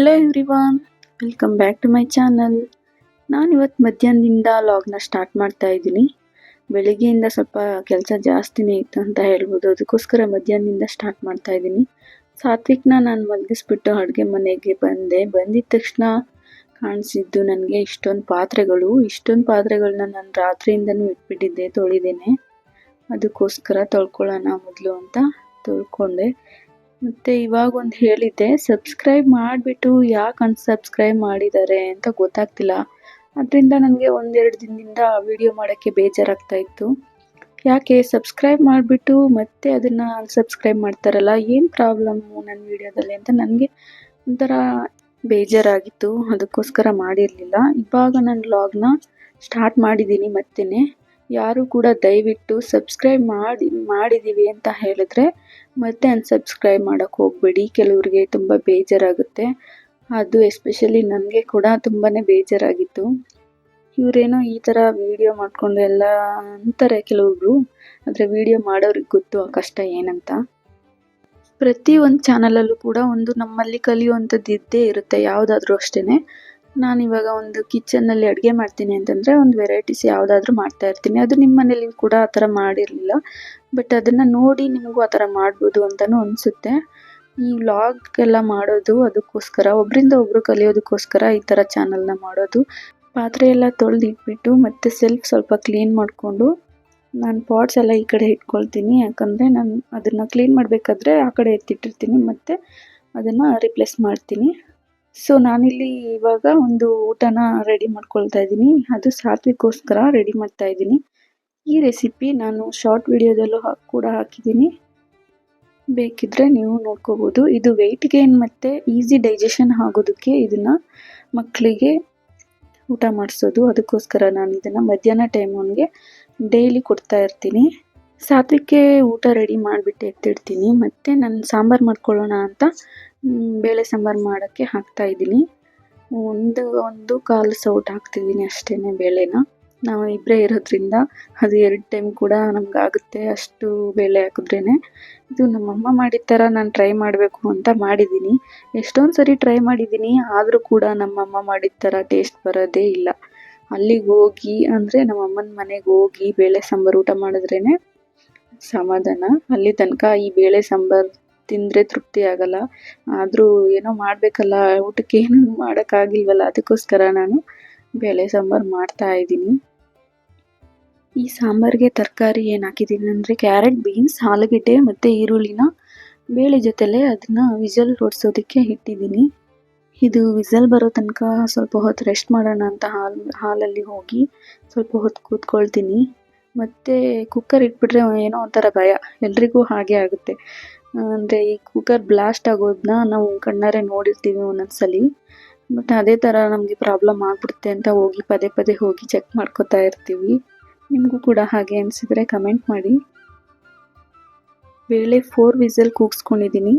Hello everyone welcome back to my channel ನಾನು ಇವತ್ತು ಮಧ್ಯಾಹ್ನದಿಂದ ಲಾಗ್ನ ಸ್ಟಾರ್ಟ್ ಮಾಡ್ತಾ ಇದ್ದೀನಿ. ಬೆಳಿಗ್ಗೆಯಿಂದ ಸ್ವಲ್ಪ ಕೆಲಸ ಜಾಸ್ತಿನೇ ಇತ್ತು ಅಂತ ಹೇಳ್ಬೋದು. ಅದಕ್ಕೋಸ್ಕರ ಮಧ್ಯಾಹ್ನದಿಂದ ಸ್ಟಾರ್ಟ್ ಮಾಡ್ತಾ ಇದ್ದೀನಿ. ಸಾತ್ವಿಕ್ನ ನಾನು ಮಲಗಿಸ್ಬಿಟ್ಟು ಅಡುಗೆ ಮನೆಗೆ ಬಂದೆ. ಬಂದಿದ್ದ ತಕ್ಷಣ ಕಾಣಿಸಿದ್ದು ನನಗೆ ಇಷ್ಟೊಂದು ಪಾತ್ರೆಗಳು. ಇಷ್ಟೊಂದು ಪಾತ್ರೆಗಳನ್ನ ನಾನು ರಾತ್ರಿಯಿಂದನೂ ಇಟ್ಬಿಟ್ಟಿದ್ದೆ, ತೊಳಿದೇನೆ. ಅದಕ್ಕೋಸ್ಕರ ತೊಳ್ಕೊಳ್ಳೋಣ ಮೊದಲು ಅಂತ ತೊಳ್ಕೊಂಡೆ. ಮತ್ತೆ ಇವಾಗ ಒಂದು ಹೇಳಿದ್ದೆ ಸಬ್ಸ್ಕ್ರೈಬ್ ಮಾಡಿಬಿಟ್ಟು ಯಾಕೆ ಅನ್ಸಬ್ಸ್ಕ್ರೈಬ್ ಮಾಡಿದ್ದಾರೆ ಅಂತ ಗೊತ್ತಾಗ್ತಿಲ್ಲ. ಅದರಿಂದ ನನಗೆ ಒಂದೆರಡು ದಿನದಿಂದ ವಿಡಿಯೋ ಮಾಡೋಕ್ಕೆ ಬೇಜಾರಾಗ್ತಾ ಇತ್ತು. ಯಾಕೆ ಸಬ್ಸ್ಕ್ರೈಬ್ ಮಾಡಿಬಿಟ್ಟು ಮತ್ತೆ ಅದನ್ನು ಅನ್ಸಬ್ಸ್ಕ್ರೈಬ್ ಮಾಡ್ತಾರಲ್ಲ, ಏನು ಪ್ರಾಬ್ಲಮ್ಮು ನನ್ನ ವಿಡಿಯೋದಲ್ಲಿ ಅಂತ ನನಗೆ ಒಂಥರ ಬೇಜಾರಾಗಿತ್ತು. ಅದಕ್ಕೋಸ್ಕರ ಮಾಡಿರಲಿಲ್ಲ. ಇವಾಗ ನಾನು ಲಾಗ್ನ ಸ್ಟಾರ್ಟ್ ಮಾಡಿದ್ದೀನಿ ಮತ್ತೇ ಯಾರು ಕೂಡ ದಯವಿಟ್ಟು ಸಬ್ಸ್ಕ್ರೈಬ್ ಮಾಡಿ ಮಾಡಿದ್ದೀವಿ ಅಂತ ಹೇಳಿದ್ರೆ ಮತ್ತೆ ಅನ್ಸಬ್ಸ್ಕ್ರೈಬ್ ಮಾಡೋಕ್ಕೆ ಹೋಗಬೇಡಿ. ಕೆಲವರಿಗೆ ತುಂಬ ಬೇಜಾರಾಗುತ್ತೆ. ಅದು ಎಸ್ಪೆಷಲಿ ನನಗೆ ಕೂಡ ತುಂಬಾ ಬೇಜಾರಾಗಿತ್ತು. ಇವರೇನೋ ಈ ಥರ ವೀಡಿಯೋ ಮಾಡಿಕೊಂಡು ಎಲ್ಲ ಅಂತಾರೆ ಕೆಲವೊಬ್ರು ಆದರೆ ವೀಡಿಯೋ ಮಾಡೋರಿಗೆ ಗೊತ್ತು ಆ ಕಷ್ಟ ಏನಂತ. ಪ್ರತಿ ಒಂದು ಚಾನಲಲ್ಲೂ ಕೂಡ ಒಂದು ನಮ್ಮಲ್ಲಿ ಕಲಿಯುವಂಥದ್ದು ಇದ್ದೇ ಇರುತ್ತೆ. ಯಾವುದಾದ್ರೂ ಅಷ್ಟೇ ನಾನು ಇವಾಗ ಒಂದು ಕಿಚನ್ನಲ್ಲಿ ಅಡುಗೆ ಮಾಡ್ತೀನಿ ಅಂತಂದರೆ ಒಂದು ವೆರೈಟೀಸ್ ಯಾವುದಾದ್ರೂ ಮಾಡ್ತಾ ಇರ್ತೀನಿ. ಅದು ನಿಮ್ಮ ಮನೇಲಿ ಕೂಡ ಆ ಥರ ಮಾಡಿರಲಿಲ್ಲ. ಬಟ್ ಅದನ್ನು ನೋಡಿ ನಿಮಗೂ ಆ ಥರ ಮಾಡ್ಬೋದು ಅಂತಲೂ ಅನಿಸುತ್ತೆ. ಈ ವ್ಲಾಗ್ ಎಲ್ಲ ಮಾಡೋದು ಅದಕ್ಕೋಸ್ಕರ ಒಬ್ಬರಿಂದ ಒಬ್ಬರು ಕಲಿಯೋದಕ್ಕೋಸ್ಕರ ಈ ಥರ ಚಾನಲ್ನ ಮಾಡೋದು. ಪಾತ್ರೆ ಎಲ್ಲ ತೊಳೆದು ಇಟ್ಬಿಟ್ಟು ಮತ್ತೆ ಸೆಲ್ಫ್ ಸ್ವಲ್ಪ ಕ್ಲೀನ್ ಮಾಡಿಕೊಂಡು ನಾನು ಪಾಟ್ಸ್ ಎಲ್ಲ ಈ ಕಡೆ ಇಟ್ಕೊಳ್ತೀನಿ. ಯಾಕಂದರೆ ನಾನು ಅದನ್ನು ಕ್ಲೀನ್ ಮಾಡಬೇಕಾದ್ರೆ ಆ ಕಡೆ ಎತ್ತಿಟ್ಟಿರ್ತೀನಿ. ಮತ್ತು ಅದನ್ನು ರಿಪ್ಲೇಸ್ ಮಾಡ್ತೀನಿ. ಸೊ ನಾನಿಲ್ಲಿ ಇವಾಗ ಒಂದು ಊಟನ ರೆಡಿ ಮಾಡ್ಕೊಳ್ತಾ ಇದ್ದೀನಿ. ಅದು ಸಾತ್ವಿಕೋಸ್ಕರ ರೆಡಿ ಮಾಡ್ತಾ ಇದ್ದೀನಿ. ಈ ರೆಸಿಪಿ ನಾನು ಶಾರ್ಟ್ ವಿಡಿಯೋದಲ್ಲೂ ಕೂಡ ಹಾಕಿದ್ದೀನಿ. ಬೇಕಿದ್ರೆ ನೀವು ನೋಡ್ಕೋಬೋದು. ಇದು ವೆಯ್ಟ್ ಗೇನ್ ಮತ್ತು ಈಸಿ ಡೈಜೆಷನ್ ಆಗೋದಕ್ಕೆ ಇದನ್ನು ಮಕ್ಕಳಿಗೆ ಊಟ ಮಾಡಿಸೋದು. ಅದಕ್ಕೋಸ್ಕರ ನಾನು ಇದನ್ನು ಮಧ್ಯಾಹ್ನ ಟೈಮ್ ಅವನಿಗೆ ಡೈಲಿ ಕೊಡ್ತಾ ಇರ್ತೀನಿ. ಸಾತ್ವಿಕ್ಕೆ ಊಟ ರೆಡಿ ಮಾಡಿಬಿಟ್ಟು ಎತ್ತಿಡ್ತೀನಿ. ಮತ್ತು ನಾನು ಸಾಂಬಾರು ಮಾಡ್ಕೊಳ್ಳೋಣ ಅಂತ ಬೇಳೆ ಸಾಂಬಾರು ಮಾಡೋಕ್ಕೆ ಹಾಕ್ತಾ ಇದ್ದೀನಿ. ಒಂದು ಒಂದು ಕಾಲು ಸೌಟ್ ಹಾಕ್ತಿದ್ದೀನಿ ಅಷ್ಟೇ ಬೇಳೆನ. ನಾವು ಇಬ್ಬರೇ ಇರೋದ್ರಿಂದ ಅದು ಎರಡು ಟೈಮ್ ಕೂಡ ನಮ್ಗೆ ಆಗುತ್ತೆ ಅಷ್ಟು ಬೇಳೆ ಹಾಕಿದ್ರೇ ಇದು ನಮ್ಮಮ್ಮ ಮಾಡಿದ ಥರ ನಾನು ಟ್ರೈ ಮಾಡಬೇಕು ಅಂತ ಮಾಡಿದ್ದೀನಿ. ಎಷ್ಟೊಂದು ಸರಿ ಟ್ರೈ ಮಾಡಿದ್ದೀನಿ, ಆದರೂ ಕೂಡ ನಮ್ಮಮ್ಮ ಮಾಡಿದ ಥರ ಟೇಸ್ಟ್ ಬರೋದೇ ಇಲ್ಲ. ಅಲ್ಲಿಗೆ ಹೋಗಿ, ಅಂದರೆ ನಮ್ಮಮ್ಮನ ಮನೆಗೆ ಹೋಗಿ ಬೇಳೆ ಸಾಂಬಾರು ಊಟ ಮಾಡಿದ್ರೇ ಸಮಾಧಾನ. ಅಲ್ಲಿ ತನಕ ಈ ಬೇಳೆ ಸಾಂಬಾರು ತಿಂದರೆ ತೃಪ್ತಿ ಆಗಲ್ಲ. ಆದರೂ ಏನೋ ಮಾಡಬೇಕಲ್ಲ, ಊಟಕ್ಕೆ ಏನು ಮಾಡೋಕ್ಕಾಗಿಲ್ವಲ್ಲ, ಅದಕ್ಕೋಸ್ಕರ ನಾನು ಬೇಳೆ ಸಾಂಬಾರು ಮಾಡ್ತಾ ಇದ್ದೀನಿ. ಈ ಸಾಂಬಾರಿಗೆ ತರಕಾರಿ ಏನು ಹಾಕಿದ್ದೀನಿ ಅಂದರೆ ಕ್ಯಾರೆಟ್, ಬೀನ್ಸ್, ಆಲೂಗೆಡ್ಡೆ ಮತ್ತು ಈರುಳ್ಳಿನ ಬೇಳೆ ಜೊತೆಲೇ ಅದನ್ನು ವಿಜಲ್ ಹೊಡ್ಸೋದಕ್ಕೆ ಇಟ್ಟಿದ್ದೀನಿ. ಇದು ವಿಸಲ್ ಬರೋ ತನಕ ಸ್ವಲ್ಪ ಹೊತ್ತು ರೆಸ್ಟ್ ಮಾಡೋಣ ಅಂತ ಹಾಲು, ಹಾಲಲ್ಲಿ ಹೋಗಿ ಸ್ವಲ್ಪ ಹೊತ್ತು ಕೂತ್ಕೊಳ್ತೀನಿ. ಮತ್ತು ಕುಕ್ಕರ್ ಇಟ್ಬಿಟ್ರೆ ಏನೋ ಒಂಥರ ಭಯ. ಎಲ್ರಿಗೂ ಹಾಗೆ ಆಗುತ್ತೆ. ಅಂದರೆ ಈ ಕುಕ್ಕರ್ ಬ್ಲಾಸ್ಟ್ ಆಗೋದನ್ನ ನಾವು ಕಣ್ಣಾರೆ ನೋಡಿರ್ತೀವಿ ಒಂದೊಂದು ಸಲ ಬಟ್ ಅದೇ ಥರ ನಮಗೆ ಪ್ರಾಬ್ಲಮ್ ಆಗ್ಬಿಡುತ್ತೆ ಅಂತ ಹೋಗಿ ಪದೇ ಪದೇ ಹೋಗಿ ಚೆಕ್ ಮಾಡ್ಕೋತಾ ಇರ್ತೀವಿ. ನಿಮಗೂ ಕೂಡ ಹಾಗೆ ಅನಿಸಿದರೆ ಕಮೆಂಟ್ ಮಾಡಿ. ಬೇಳೆ ಫೋರ್ ವಿಸಲ್ ಕೂಗಿಸ್ಕೊಂಡಿದ್ದೀನಿ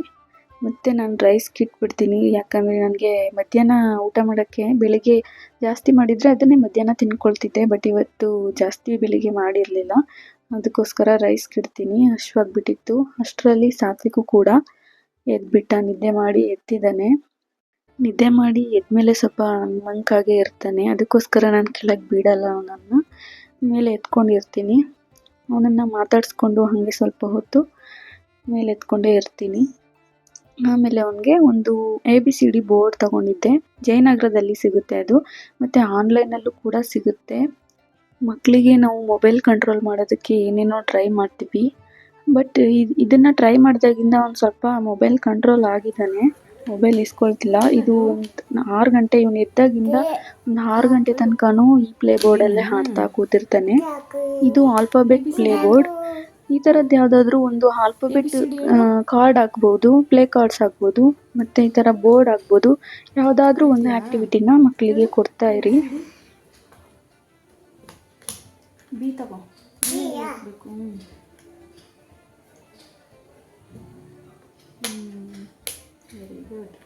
ಮತ್ತು ನಾನು ರೈಸ್ಗೆ ಇಟ್ಬಿಡ್ತೀನಿ ಯಾಕಂದರೆ ನನಗೆ ಮಧ್ಯಾಹ್ನ ಊಟ ಮಾಡೋಕ್ಕೆ ಬೆಳಗ್ಗೆ ಜಾಸ್ತಿ ಮಾಡಿದರೆ ಅದನ್ನೇ ಮಧ್ಯಾಹ್ನ ತಿನ್ಕೊಳ್ತಿದ್ದೆ. ಬಟ್ ಇವತ್ತು ಜಾಸ್ತಿ ಬೆಳಿಗ್ಗೆ ಮಾಡಿರಲಿಲ್ಲ. ಅದಕ್ಕೋಸ್ಕರ ರೈಸ್ಗೆ ಇಡ್ತೀನಿ ಹಶ್ವಾಗ್ಬಿಟ್ಟಿತ್ತು. ಅಷ್ಟರಲ್ಲಿ ಸಾತ್ವಿಕು ಕೂಡ ಎದ್ಬಿಟ್ಟ. ನಿದ್ದೆ ಮಾಡಿ ಎತ್ತಿದ್ದಾನೆ ನಿದ್ದೆ ಮಾಡಿ ಎದ್ಮೇಲೆ ಸ್ವಲ್ಪ ಮಂಕಾಗೆ ಇರ್ತಾನೆ. ಅದಕ್ಕೋಸ್ಕರ ನಾನು ಕೆಳಗೆ ಬಿಡಲ್ಲ ಅವನನ್ನು. ಮೇಲೆ ಎತ್ಕೊಂಡಿರ್ತೀನಿ. ಅವನನ್ನು ಮಾತಾಡಿಸ್ಕೊಂಡು ಹಾಗೆ ಸ್ವಲ್ಪ ಹೊತ್ತು ಮೇಲೆ ಎತ್ಕೊಂಡೇ ಇರ್ತೀನಿ. ಆಮೇಲೆ ಅವನಿಗೆ ಒಂದು A B C D board ತಗೊಂಡಿದ್ದೆ. ಜಯನಗರದಲ್ಲಿ ಸಿಗುತ್ತೆ ಅದು. ಮತ್ತು ಆನ್ಲೈನಲ್ಲೂ ಕೂಡ ಸಿಗುತ್ತೆ. ಮಕ್ಕಳಿಗೆ ನಾವು ಮೊಬೈಲ್ ಕಂಟ್ರೋಲ್ ಮಾಡೋದಕ್ಕೆ ಏನೇನೋ ಟ್ರೈ ಮಾಡ್ತೀವಿ. ಬಟ್ ಇದನ್ನು ಟ್ರೈ ಮಾಡಿದಾಗಿಂದ ಅವ್ನು ಸ್ವಲ್ಪ ಮೊಬೈಲ್ ಕಂಟ್ರೋಲ್ ಆಗಿದ್ದಾನೆ ಮೊಬೈಲ್ ಇಸ್ಕೊಳ್ತಿಲ್ಲ. ಇದು ಆರು ಗಂಟೆ ಇವನು ಎದ್ದಾಗಿಂದ ಒಂದು ಆರು ಗಂಟೆ ತನಕನೂ ಈ ಪ್ಲೇ ಬೋರ್ಡಲ್ಲೇ ಹಾಡ್ತಾ ಕೂತಿರ್ತಾನೆ. ಇದು ಆಲ್ಫಾಬೆಟ್ ಪ್ಲೇ ಬೋರ್ಡ್ ಈ ತರದ್ ಯಾವ್ದಾದ್ರು ಒಂದು ಆಲ್ಫಾಬೆಟ್ ಕಾರ್ಡ್ ಹಾಕ್ಬೋದು ಪ್ಲೇ ಕಾರ್ಡ್ಸ್ ಹಾಕ್ಬೋದು ಮತ್ತೆ ಈ ತರ ಬೋರ್ಡ್ ಹಾಕ್ಬೋದು. ಯಾವ್ದಾದ್ರು ಒಂದು ಆಕ್ಟಿವಿಟಿನ ಮಕ್ಕಳಿಗೆ ಕೊಡ್ತಾ ಇರಿ. ಬಿ ತಗೋ. ವೆರಿ ಗುಡ್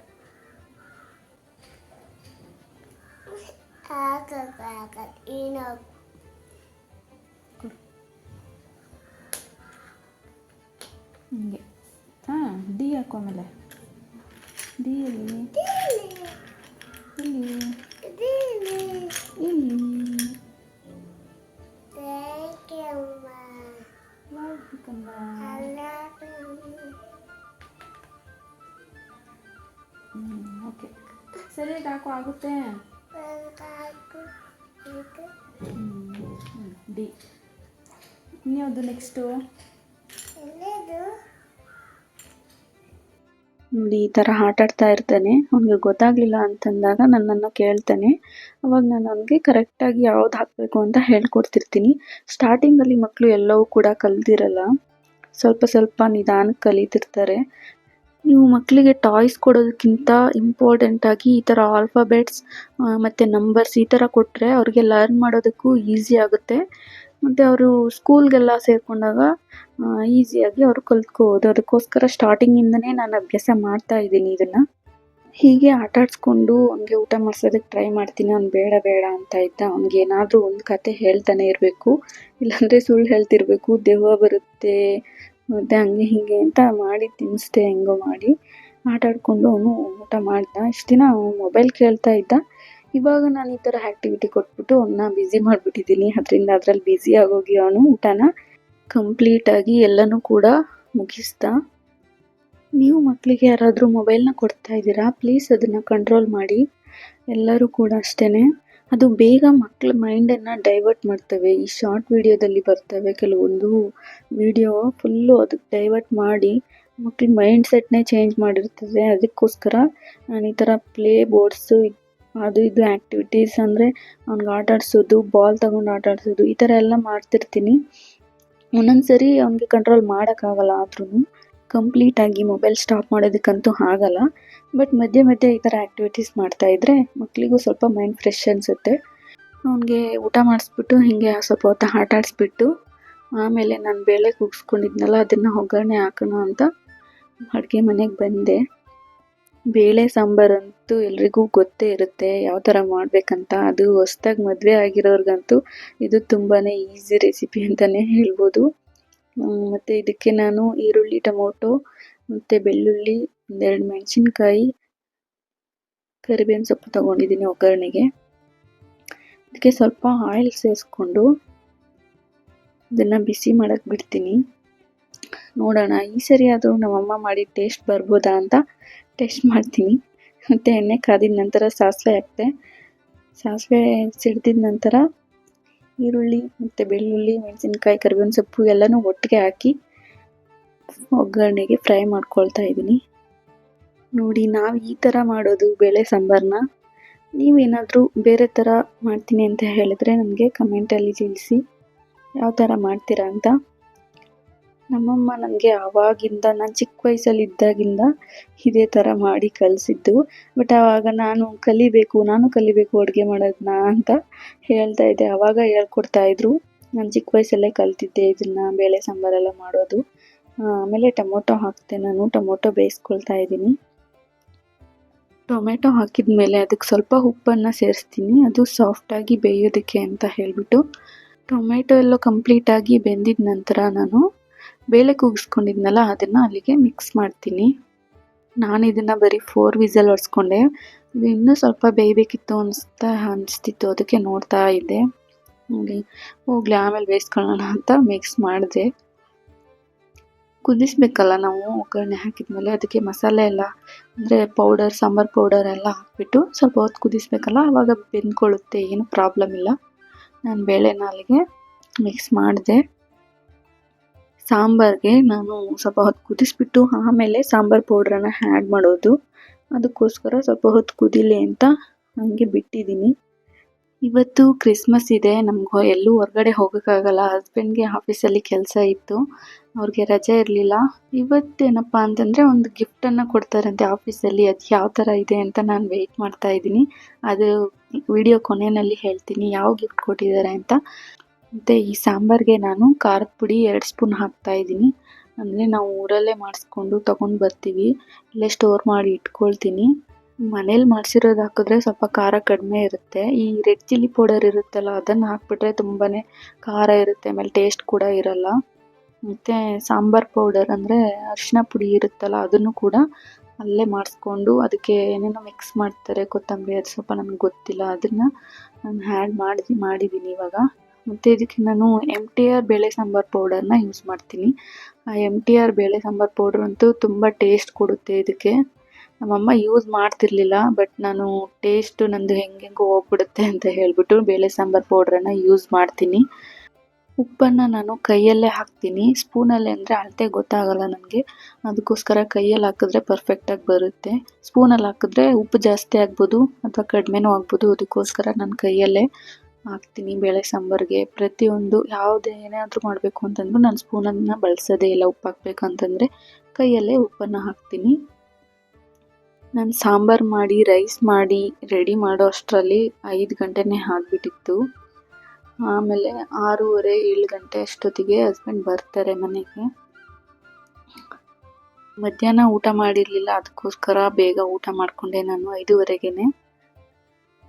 ಹಿಂಗೆ ಹಾಂ ಡಿ ಹಾಕೋ ಆಮೇಲೆ ಡಿ ಎಲ್ಲಿ ಇಲ್ಲಿ ಇಲ್ಲಿ ನೋಡ್ಬೇಕಮ್ಮ ಹ್ಞೂ ಓಕೆ ಸರಿ ಹಾಕು ಆಗುತ್ತೆ ಡಿ ಇನ್ಯಾವುದು ನೆಕ್ಸ್ಟು ನೋಡಿ ಈ ಥರ ಆಟ ಆಡ್ತಾ ಇರ್ತಾನೆ. ಅವ್ನಿಗೆ ಗೊತ್ತಾಗ್ಲಿಲ್ಲ ಅಂತಂದಾಗ ನನ್ನನ್ನು ಕೇಳ್ತಾನೆ. ಅವಾಗ ನಾನು ಅವನಿಗೆ ಕರೆಕ್ಟಾಗಿ ಯಾವ್ದು ಹಾಕಬೇಕು ಅಂತ ಹೇಳ್ಕೊಡ್ತಿರ್ತೀನಿ. ಸ್ಟಾರ್ಟಿಂಗಲ್ಲಿ ಮಕ್ಕಳು ಎಲ್ಲವೂ ಕೂಡ ಕಲ್ತಿರಲ್ಲ ಸ್ವಲ್ಪ ಸ್ವಲ್ಪ ನಿಧಾನಕ್ಕೆ ಕಲಿತಿರ್ತಾರೆ. ನೀವು ಮಕ್ಕಳಿಗೆ ಟಾಯ್ಸ್ ಕೊಡೋದಕ್ಕಿಂತ ಇಂಪಾರ್ಟೆಂಟಾಗಿ ಈ ಥರ ಆಲ್ಫಾಬೆಟ್ಸ್ ಮತ್ತು ನಂಬರ್ಸ್ ಈ ಥರ ಕೊಟ್ಟರೆ ಅವ್ರಿಗೆ ಲರ್ನ್ ಮಾಡೋದಕ್ಕೂ ಈಸಿ ಆಗುತ್ತೆ. ಮತ್ತು ಅವರು ಸ್ಕೂಲ್ಗೆಲ್ಲ ಸೇರಿಕೊಂಡಾಗ ಈಸಿಯಾಗಿ ಅವರು ಕಲ್ತ್ಕೋಬೋದು. ಅದಕ್ಕೋಸ್ಕರ ಸ್ಟಾರ್ಟಿಂಗಿಂದನೇ ನಾನು ಅಭ್ಯಾಸ ಮಾಡ್ತಾ ಇದ್ದೀನಿ ಇದನ್ನು. ಹೀಗೆ ಆಟಾಡಿಸ್ಕೊಂಡು ಅವನಿಗೆ ಊಟ ಮಾಡ್ಸೋದಕ್ಕೆ ಟ್ರೈ ಮಾಡ್ತೀನಿ. ಅವ್ನು ಬೇಡ ಬೇಡ ಅಂತ ಇದ್ದ ಅವ್ನಿಗೆ ಏನಾದರೂ ಒಂದು ಕತೆ ಹೇಳ್ತಾನೆ ಇರಬೇಕು. ಇಲ್ಲಾಂದರೆ ಸುಳ್ಳು ಹೇಳ್ತಿರ್ಬೇಕು. ದೆವ್ವ ಬರುತ್ತೆ, ಮತ್ತು ಹಂಗೆ ಹೀಗೆ ಅಂತ ಮಾಡಿ ತಿನ್ನಿಸ್ದೆ ಹೆಂಗೋ ಮಾಡಿ ಆಟಾಡಿಕೊಂಡು ಅವನು ಊಟ ಮಾಡ್ದ. ಇಷ್ಟು ದಿನ ಮೊಬೈಲ್ ಕೇಳ್ತಾ ಇದ್ದ. ಇವಾಗ ನಾನು ಈ ಥರ ಆ್ಯಕ್ಟಿವಿಟಿ ಕೊಟ್ಬಿಟ್ಟು ಅವನ್ನ ಬ್ಯುಸಿ ಮಾಡಿಬಿಟ್ಟಿದ್ದೀನಿ. ಅದರಿಂದ ಅದ್ರಲ್ಲಿ ಬ್ಯುಸಿ ಆಗೋಗಿ ಅವನು ಊಟನ ಕಂಪ್ಲೀಟಾಗಿ ಎಲ್ಲನೂ ಕೂಡ ಮುಗಿಸ್ತಾ. ನೀವು ಮಕ್ಕಳಿಗೆ ಯಾರಾದರೂ ಮೊಬೈಲ್ನ ಕೊಡ್ತಾ ಇದ್ದೀರಾ? ಪ್ಲೀಸ್ ಅದನ್ನು ಕಂಟ್ರೋಲ್ ಮಾಡಿ. ಎಲ್ಲರೂ ಕೂಡ ಅಷ್ಟೇ ಅದು ಬೇಗ ಮಕ್ಕಳ ಮೈಂಡನ್ನು ಡೈವರ್ಟ್ ಮಾಡ್ತವೆ. ಈ ಶಾರ್ಟ್ ವಿಡಿಯೋದಲ್ಲಿ ಬರ್ತವೆ ಕೆಲವೊಂದು ವಿಡಿಯೋ ಫುಲ್ಲು ಅದಕ್ಕೆ ಡೈವರ್ಟ್ ಮಾಡಿ ಮಕ್ಕಳ ಮೈಂಡ್ ಸೆಟ್ನೇ ಚೇಂಜ್ ಮಾಡಿರ್ತದೆ ಅದಕ್ಕೋಸ್ಕರ ನಾನು ಈ ಥರ ಪ್ಲೇ ಬೋರ್ಡ್ಸು ಅದು ಇದು ಆ್ಯಕ್ಟಿವಿಟೀಸ್ ಅಂದರೆ ಅವ್ನಿಗೆ ಆಟ ಆಡಿಸೋದು ಬಾಲ್ ತಗೊಂಡು ಆಟ ಆಡಿಸೋದು, ಈ ಥರ ಎಲ್ಲ ಮಾಡ್ತಿರ್ತೀನಿ. ಒಂದೊಂದು ಸರಿ ಅವ್ನಿಗೆ ಕಂಟ್ರೋಲ್ ಮಾಡೋಕ್ಕಾಗಲ್ಲ ಆದ್ರೂ ಕಂಪ್ಲೀಟಾಗಿ ಮೊಬೈಲ್ ಸ್ಟಾಪ್ ಮಾಡೋದಕ್ಕಂತೂ ಆಗಲ್ಲ. ಬಟ್ ಮಧ್ಯೆ ಮಧ್ಯೆ ಈ ಥರ ಆ್ಯಕ್ಟಿವಿಟೀಸ್ ಮಾಡ್ತಾ ಇದ್ದರೆ ಮಕ್ಕಳಿಗೂ ಸ್ವಲ್ಪ ಮೈಂಡ್ ಫ್ರೆಶ್ ಅನಿಸುತ್ತೆ. ಅವನಿಗೆ ಊಟ ಮಾಡಿಸ್ಬಿಟ್ಟು ಹೀಗೆ ಸ್ವಲ್ಪ ಹೊತ್ತು ಆಟ ಆಡಿಸ್ಬಿಟ್ಟು ಆಮೇಲೆ ನಾನು ಬೇಳೆ ಕುಗ್ಸ್ಕೊಂಡಿದ್ನಲ್ಲ ಅದನ್ನು ಒಗ್ಗರಣೆ ಹಾಕೋಣ ಅಂತ ಅಡುಗೆ ಮನೆಗೆ ಬಂದೆ. ಬೇಳೆ ಸಾಂಬಾರಂತೂ ಎಲ್ರಿಗೂ ಗೊತ್ತೇ ಇರುತ್ತೆ ಯಾವ ಥರ ಮಾಡಬೇಕಂತ. ಅದು ಹೊಸ್ದಾಗಿ ಮದುವೆ ಆಗಿರೋರ್ಗಂತೂ ಇದು ತುಂಬಾ ಈಸಿ ರೆಸಿಪಿ ಅಂತಲೇ ಹೇಳ್ಬೋದು. ಮತ್ತು ಇದಕ್ಕೆ ನಾನು ಈರುಳ್ಳಿ, ಟೊಮೊಟೊ, ಮತ್ತು ಬೆಳ್ಳುಳ್ಳಿ, ಒಂದೆರಡು ಮೆಣಸಿನ್ಕಾಯಿ, ಕರಿಬೇವಿನ ಸೊಪ್ಪು ತೊಗೊಂಡಿದ್ದೀನಿ ಒಗ್ಗರಣೆಗೆ. ಇದಕ್ಕೆ ಸ್ವಲ್ಪ ಆಯಿಲ್ ಸೇರಿಸ್ಕೊಂಡು ಇದನ್ನು ಬಿಸಿ ಮಾಡೋಕ್ಕೆ ಬಿಡ್ತೀನಿ. ನೋಡೋಣ, ಈ ಸರಿ ಆದರೂ ನಮ್ಮಮ್ಮ ಮಾಡಿ ಟೇಸ್ಟ್ ಬರ್ಬೋದಾ ಅಂತ ಟೇಸ್ಟ್ ಮಾಡ್ತೀನಿ. ಮತ್ತು ಎಣ್ಣೆ ಕಾದಿದ ನಂತರ ಸಾಸಿವೆ ಹಾಕ್ತೆ. ಸಾಸಿವೆ ಸಿಡ್ದಿದ ನಂತರ ಈರುಳ್ಳಿ ಮತ್ತು ಬೆಳ್ಳುಳ್ಳಿ, ಮೆಣಸಿನ್ಕಾಯಿ, ಕರಿಬೇವಿನ ಸೊಪ್ಪು ಎಲ್ಲನೂ ಒಟ್ಟಿಗೆ ಹಾಕಿ ಒಗ್ಗರಣೆಗೆ ಫ್ರೈ ಮಾಡ್ಕೊಳ್ತಾ ಇದ್ದೀನಿ. ನೋಡಿ ನಾವು ಈ ಥರ ಮಾಡೋದು ಬೇಳೆ ಸಾಂಬಾರನ್ನ ನೀವೇನಾದರೂ ಬೇರೆ ಥರ ಮಾಡ್ತೀನಿ ಅಂತ ಹೇಳಿದ್ರೆ ನನಗೆ ಕಮೆಂಟಲ್ಲಿ ತಿಳಿಸಿ. ಯಾವ ಥರ ಮಾಡ್ತೀರಾ ಅಂತ. ನಮ್ಮಮ್ಮ ನನಗೆ ಆವಾಗಿಂದ, ನಾನು ಚಿಕ್ಕ ವಯಸ್ಸಲ್ಲಿದ್ದಾಗಿಂದ ಇದೇ ಥರ ಮಾಡಿ ಕಲಿಸಿದ್ದು. ಬಟ್ ಆವಾಗ ನಾನು ಕಲಿಬೇಕು ನಾನು ಕಲಿಬೇಕು ಅಡುಗೆ ಮಾಡೋದನ್ನ ಅಂತ ಹೇಳ್ತಾ ಇದ್ದೆ. ಆವಾಗ ಹೇಳ್ಕೊಡ್ತಾ ಇದ್ರು. ನಾನು ಚಿಕ್ಕ ವಯಸ್ಸಲ್ಲೇ ಕಲ್ತಿದ್ದೆ ಇದನ್ನು, ಬೇಳೆ ಸಾಂಬಾರೆಲ್ಲ ಮಾಡೋದು. ಆಮೇಲೆ ಟೊಮೊಟೊ ಹಾಕ್ತೆ. ನಾನು ಟೊಮೊಟೊ ಬೇಯಿಸ್ಕೊಳ್ತಾ ಇದ್ದೀನಿ. ಟೊಮೆಟೊ ಹಾಕಿದ ಮೇಲೆ ಅದಕ್ಕೆ ಸ್ವಲ್ಪ ಉಪ್ಪನ್ನು ಸೇರಿಸ್ತೀನಿ. ಅದು ಸಾಫ್ಟಾಗಿ ಬೇಯೋದಕ್ಕೆ ಅಂತ ಹೇಳಿಬಿಟ್ಟು ಟೊಮೆಟೊ ಎಲ್ಲ ಕಂಪ್ಲೀಟಾಗಿ ಬೆಂದಿದ ನಂತರ ನಾನು ಬೇಳೆ ಕೂಗಿಸ್ಕೊಂಡಿದ್ನಲ್ಲ, ಅದನ್ನು ಅಲ್ಲಿಗೆ ಮಿಕ್ಸ್ ಮಾಡ್ತೀನಿ. ನಾನು ಇದನ್ನು ಬರೀ ಫೋರ್ ವಿಸಲ್ ಹೊಡೆಸ್ಕೊಂಡೆ ಇನ್ನೂ ಸ್ವಲ್ಪ ಬೇಯಬೇಕಿತ್ತು ಅನಿಸ್ತಾ, ಅನಿಸ್ತಿತ್ತು. ಅದಕ್ಕೆ ನೋಡ್ತಾ ಇದ್ದೆ. ಹೋಗಲಿ, ಆಮೇಲೆ ಬೇಯಿಸ್ಕೊಳ್ಳೋಣ ಅಂತ ಮಿಕ್ಸ್ ಮಾಡಿದೆ. ಕುದಿಸ್ಬೇಕಲ್ಲ ನಾವು, ಒಗ್ಗರಣೆ ಹಾಕಿದ್ಮೇಲೆ ಅದಕ್ಕೆ ಮಸಾಲೆ ಎಲ್ಲ, ಅಂದರೆ ಪೌಡರ್ ಸಾಂಬಾರು ಪೌಡರ್ ಎಲ್ಲ ಹಾಕ್ಬಿಟ್ಟು ಸ್ವಲ್ಪ ಹೊತ್ತು ಕುದಿಸ್ಬೇಕಲ್ಲ ಆವಾಗ ಬೆಂದ್ಕೊಳ್ಳುತ್ತೆ, ಏನು ಪ್ರಾಬ್ಲಮ್ ಇಲ್ಲ. ನಾನು ಬೇಳೆನ ಅಲ್ಲಿಗೆ ಮಿಕ್ಸ್ ಮಾಡಿದೆ. ಸಾಂಬಾರಿಗೆ ನಾನು ಸ್ವಲ್ಪ ಹೊತ್ತು ಕುದಿಸ್ಬಿಟ್ಟು ಆಮೇಲೆ ಸಾಂಬಾರು ಪೌಡ್ರನ್ನು ಆ್ಯಡ್ ಮಾಡೋದು. ಅದಕ್ಕೋಸ್ಕರ ಸ್ವಲ್ಪ ಹೊತ್ತು ಕುದಿಲಿ ಅಂತ ಹಂಗೆ ಬಿಟ್ಟಿದ್ದೀನಿ. ಇವತ್ತು ಕ್ರಿಸ್ಮಸ್ ಇದೆ, ನಮ್ಗೆ ಎಲ್ಲೂ ಹೊರಗಡೆ ಹೋಗೋಕ್ಕಾಗಲ್ಲ. ಹಸ್ಬೆಂಡ್ಗೆ ಆಫೀಸಲ್ಲಿ ಕೆಲಸ ಇತ್ತು, ಅವ್ರಿಗೆ ರಜೆ ಇರಲಿಲ್ಲ. ಇವತ್ತೇನಪ್ಪ ಅಂತಂದರೆ ಒಂದು ಗಿಫ್ಟನ್ನು ಕೊಡ್ತಾರಂತೆ ಆಫೀಸಲ್ಲಿ, ಅದು ಯಾವ ಥರ ಇದೆ ಅಂತ ನಾನು ವೆಯ್ಟ್ ಮಾಡ್ತಾ ಇದ್ದೀನಿ. ಅದು ವಿಡಿಯೋ ಕೊನೆಯಲ್ಲಿ ಹೇಳ್ತೀನಿ, ಯಾವ ಗಿಫ್ಟ್ ಕೊಟ್ಟಿದ್ದಾರೆ ಅಂತ. ಮತ್ತು ಈ ಸಾಂಬಾರಿಗೆ ನಾನು ಖಾರದ ಪುಡಿ ಎರಡು ಸ್ಪೂನ್ ಹಾಕ್ತಾ ಇದ್ದೀನಿ. ಅಂದರೆ ನಾವು ಊರಲ್ಲೇ ಮಾಡಿಸ್ಕೊಂಡು ತೊಗೊಂಡು ಬರ್ತೀವಿ. ಇಲ್ಲೇ ಸ್ಟೋರ್ ಮಾಡಿ ಇಟ್ಕೊಳ್ತೀನಿ. ಮನೇಲಿ ಮಾಡಿಸಿರೋದು ಹಾಕಿದ್ರೆ ಸ್ವಲ್ಪ ಖಾರ ಕಡಿಮೆ ಇರುತ್ತೆ. ಈ ರೆಡ್ ಚಿಲ್ಲಿ ಪೌಡರ್ ಇರುತ್ತಲ್ಲ, ಅದನ್ನು ಹಾಕ್ಬಿಟ್ರೆ ತುಂಬಾ ಖಾರ ಇರುತ್ತೆ, ಆಮೇಲೆ ಟೇಸ್ಟ್ ಕೂಡ ಇರಲ್ಲ. ಮತ್ತು ಸಾಂಬಾರು ಪೌಡರ್ ಅಂದರೆ ಅರಿಶಿನ ಪುಡಿ ಇರುತ್ತಲ್ಲ, ಅದನ್ನು ಕೂಡ ಅಲ್ಲೇ ಮಾಡಿಸ್ಕೊಂಡು ಅದಕ್ಕೆ ಏನೇನೋ ಮಿಕ್ಸ್ ಮಾಡ್ತಾರೆ, ಕೊತ್ತಂಬರಿ, ಅದು ಸ್ವಲ್ಪ ನನಗೆ ಗೊತ್ತಿಲ್ಲ, ಅದನ್ನು ನಾನು ಹ್ಯಾಡ್ ಮಾಡಿ ಮಾಡಿದ್ದೀನಿ ಇವಾಗ. ಮತ್ತು ಇದಕ್ಕೆ ನಾನು ಎಂ ಟಿ ಆರ್ ಬೇಳೆ ಸಾಂಬಾರು ಪೌಡರ್ನ ಯೂಸ್ ಮಾಡ್ತೀನಿ. ಆ ಎಂ ಟಿ ಆರ್ ಬೇಳೆ ಸಾಂಬಾರು ಪೌಡ್ರ್ ಅಂತೂ ತುಂಬ ಟೇಸ್ಟ್ ಕೊಡುತ್ತೆ ಇದಕ್ಕೆ. ನಮ್ಮಮ್ಮ ಯೂಸ್ ಮಾಡ್ತಿರ್ಲಿಲ್ಲ ಬಟ್ ನಾನು ಟೇಸ್ಟ್ ನಂದು ಹೆಂಗೆಂಗೆ ಹೋಗ್ಬಿಡುತ್ತೆ ಅಂತ ಹೇಳ್ಬಿಟ್ಟು ಬೇಳೆ ಸಾಂಬಾರು ಪೌಡ್ರನ್ನು ಯೂಸ್ ಮಾಡ್ತೀನಿ. ಉಪ್ಪನ್ನು ನಾನು ಕೈಯಲ್ಲೇ ಹಾಕ್ತೀನಿ. ಸ್ಪೂನಲ್ಲಿ ಅಂದರೆ ಅಳತೆ ಗೊತ್ತಾಗಲ್ಲ ನನಗೆ. ಅದಕ್ಕೋಸ್ಕರ ಕೈಯಲ್ಲಿ ಹಾಕಿದ್ರೆ ಪರ್ಫೆಕ್ಟಾಗಿ ಬರುತ್ತೆ. ಸ್ಪೂನಲ್ಲಿ ಹಾಕಿದ್ರೆ ಉಪ್ಪು ಜಾಸ್ತಿ ಆಗ್ಬೋದು ಅಥವಾ ಕಡಿಮೆನೂ ಆಗ್ಬೋದು. ಅದಕ್ಕೋಸ್ಕರ ನಾನು ಕೈಯಲ್ಲೇ ಹಾಕ್ತೀನಿ ಬೇಳೆ ಸಾಂಬಾರಿಗೆ. ಪ್ರತಿಯೊಂದು ಯಾವುದೇ ಏನಾದರೂ ಮಾಡಬೇಕು ಅಂತಂದ್ರೂ ನಾನು ಸ್ಪೂನನ್ನು ಬಳಸೋದೇ ಇಲ್ಲ. ಉಪ್ಪು ಹಾಕ್ಬೇಕಂತಂದರೆ ಕೈಯಲ್ಲೇ ಉಪ್ಪನ್ನು ಹಾಕ್ತೀನಿ. ನಾನು ಸಾಂಬಾರು ಮಾಡಿ ರೈಸ್ ಮಾಡಿ ರೆಡಿ ಮಾಡೋ ಅಷ್ಟರಲ್ಲಿ ಐದು ಗಂಟೆನೇ ಆಗಿಬಿಟ್ಟಿತ್ತು. ಆಮೇಲೆ ಆರೂವರೆ, ಏಳು ಗಂಟೆ ಅಷ್ಟೊತ್ತಿಗೆ ಹಸ್ಬೆಂಡ್ ಬರ್ತಾರೆ ಮನೆಗೆ. ಮಧ್ಯಾಹ್ನ ಊಟ ಮಾಡಿರಲಿಲ್ಲ, ಅದಕ್ಕೋಸ್ಕರ ಬೇಗ ಊಟ ಮಾಡಿಕೊಂಡೆ ನಾನು ಐದುವರೆಗೇನೆ.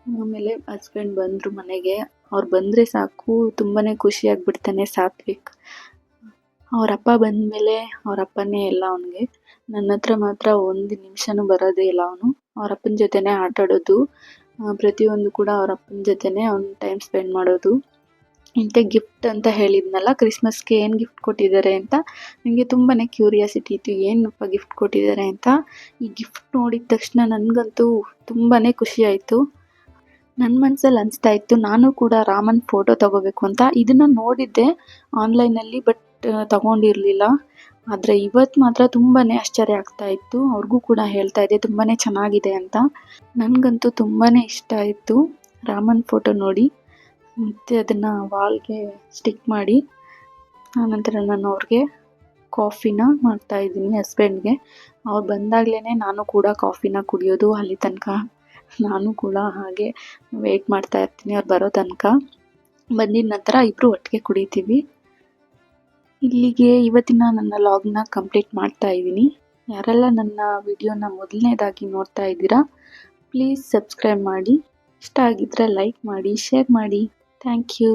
ಆಮೇಲೆ ಹಸ್ಬೆಂಡ್ ಬಂದರು ಮನೆಗೆ, ಅವ್ರು ಬಂದರೆ ಸಾಕು ತುಂಬಾ ಖುಷಿಯಾಗ್ಬಿಡ್ತಾನೆ ಸಾತ್ವಿಕ್. ಅವರಪ್ಪ ಬಂದಮೇಲೆ ಅವರಪ್ಪನೇ ಎಲ್ಲ ಅವನಿಗೆ. ನನ್ನ ಹತ್ರ ಮಾತ್ರ ಒಂದು ನಿಮಿಷನೂ ಬರೋದೇ ಇಲ್ಲ ಅವನು. ಅವರಪ್ಪನ ಜೊತೆನೇ ಆಟ ಆಡೋದು ಪ್ರತಿಯೊಂದು ಕೂಡ ಅವರಪ್ಪನ ಜೊತೆನೇ ಅವ್ನು ಟೈಮ್ ಸ್ಪೆಂಡ್ ಮಾಡೋದು. ಇಂಥ ಗಿಫ್ಟ್ ಅಂತ ಹೇಳಿದ್ನಲ್ಲ ಕ್ರಿಸ್ಮಸ್ಗೆ ಏನು ಗಿಫ್ಟ್ ಕೊಟ್ಟಿದ್ದಾರೆ ಅಂತ? ನನಗೆ ತುಂಬಾ ಕ್ಯೂರಿಯಾಸಿಟಿ ಇತ್ತು, ಏನಪ್ಪ ಗಿಫ್ಟ್ ಕೊಟ್ಟಿದ್ದಾರೆ ಅಂತ? ಈ ಗಿಫ್ಟ್ ನೋಡಿದ ತಕ್ಷಣ ನನಗಂತೂ ತುಂಬಾ ಖುಷಿ ಆಯಿತು. ನನ್ನ ಮನಸ್ಸಲ್ಲಿ ಅನಿಸ್ತಾ ಇತ್ತು, ನಾನು ಕೂಡ ರಾಮನ್ ಫೋಟೋ ತಗೋಬೇಕು ಅಂತ. ಇದನ್ನು ನೋಡಿದ್ದೆ ಆನ್ಲೈನಲ್ಲಿ ಬಟ್ ತಗೊಂಡಿರಲಿಲ್ಲ. ಆದರೆ ಇವತ್ತು ಮಾತ್ರ ತುಂಬಾ ಆಶ್ಚರ್ಯ ಆಗ್ತಾ ಇತ್ತು. ಅವ್ರಿಗೂ ಕೂಡ ಹೇಳ್ತಾ ಇದ್ದೆ ತುಂಬಾ ಚೆನ್ನಾಗಿದೆ ಅಂತ. ನನಗಂತೂ ತುಂಬಾ ಇಷ್ಟ ಆಯಿತು ರಾಮನ್ ಫೋಟೋ ನೋಡಿ. ಮತ್ತು ಅದನ್ನು ವಾಲ್ಗೆ ಸ್ಟಿಕ್ ಮಾಡಿ ಆನಂತರ ನಾನು ಅವ್ರಿಗೆ ಕಾಫಿನ ಮಾಡ್ತಾ ಇದ್ದೀನಿ ಹಸ್ಬೆಂಡ್ಗೆ ಅವ್ರು ಬಂದಾಗಲೇ ನಾನು ಕೂಡ ಕಾಫಿನ ಕುಡಿಯೋದು ಅಲ್ಲಿ ತನಕ. ನಾನು ಕೂಡ ಹಾಗೆ ವೆಯ್ಟ್ ಮಾಡ್ತಾ ಇರ್ತೀನಿ. ಅವ್ರು ಬರೋ ತನಕ. ಬಂದಿದ ನಂತರ ಇಬ್ಬರು ಒಟ್ಟಿಗೆ ಕುಡಿತೀವಿ. ಇಲ್ಲಿಗೆ ಇವತ್ತಿನ ನನ್ನ ಲಾಗ್ನ ಕಂಪ್ಲೀಟ್ ಮಾಡ್ತಾ ಇದ್ದೀನಿ. ಯಾರೆಲ್ಲ ನನ್ನ ವಿಡಿಯೋನ ಮೊದಲನೇದಾಗಿ ನೋಡ್ತಾ ಇದ್ದೀರಾ ಪ್ಲೀಸ್ ಸಬ್ಸ್ಕ್ರೈಬ್ ಮಾಡಿ. ಇಷ್ಟ ಆಗಿದ್ದರೆ ಲೈಕ್ ಮಾಡಿ ಶೇರ್ ಮಾಡಿ. Thank you